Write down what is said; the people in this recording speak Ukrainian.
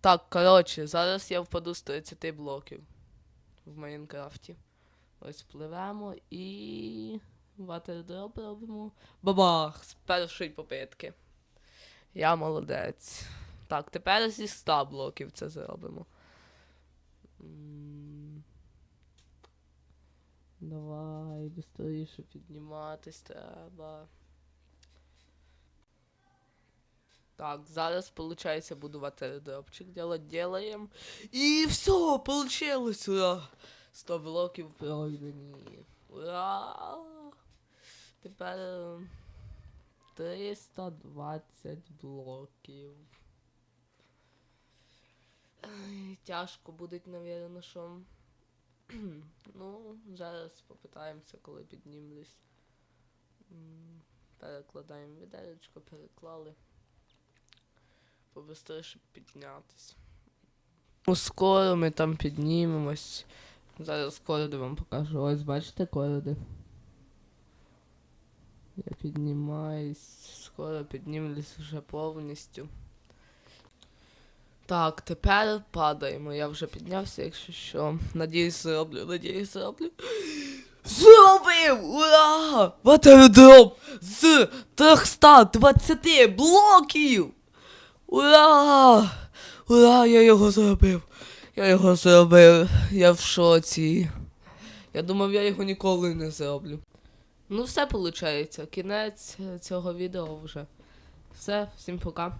Так, коротше, зараз я впаду з 30 блоків в Майнкрафті. Ось пливемо і. Ватердроп робимо. Бабах! З першої попитки. Я молодець. Так, тепер зі 100 блоків це зробимо. Давай, швидше підніматись треба. Так, зараз, получается, буду ватердропчик делать. Делаем. И все, получилось, ура! 100 блоків пройдені. Ура! Тепер е, 320 блоків. Тяжко буде, навірно, що. ну, зараз попитаємося, коли піднімлюсь. Перекладаємо відеречко, переклали. Побистріше піднятись. Ну, скоро ми там піднімемось. Зараз короди вам покажу. Ось бачите короди. Я піднімаюсь, скоро піднімлюсь вже повністю. Так, тепер падаємо. Я вже піднявся, якщо що. Надіюсь, зроблю, надіюсь, зроблю. Зробив! Ура! Ватердроп з 320 блоків! Ура! Ура! Я його зробив! Я його зробив! Я в шоці. Я думав, я його ніколи не зроблю. Ну, все виходить. Кінець цього відео вже. Все, всім пока.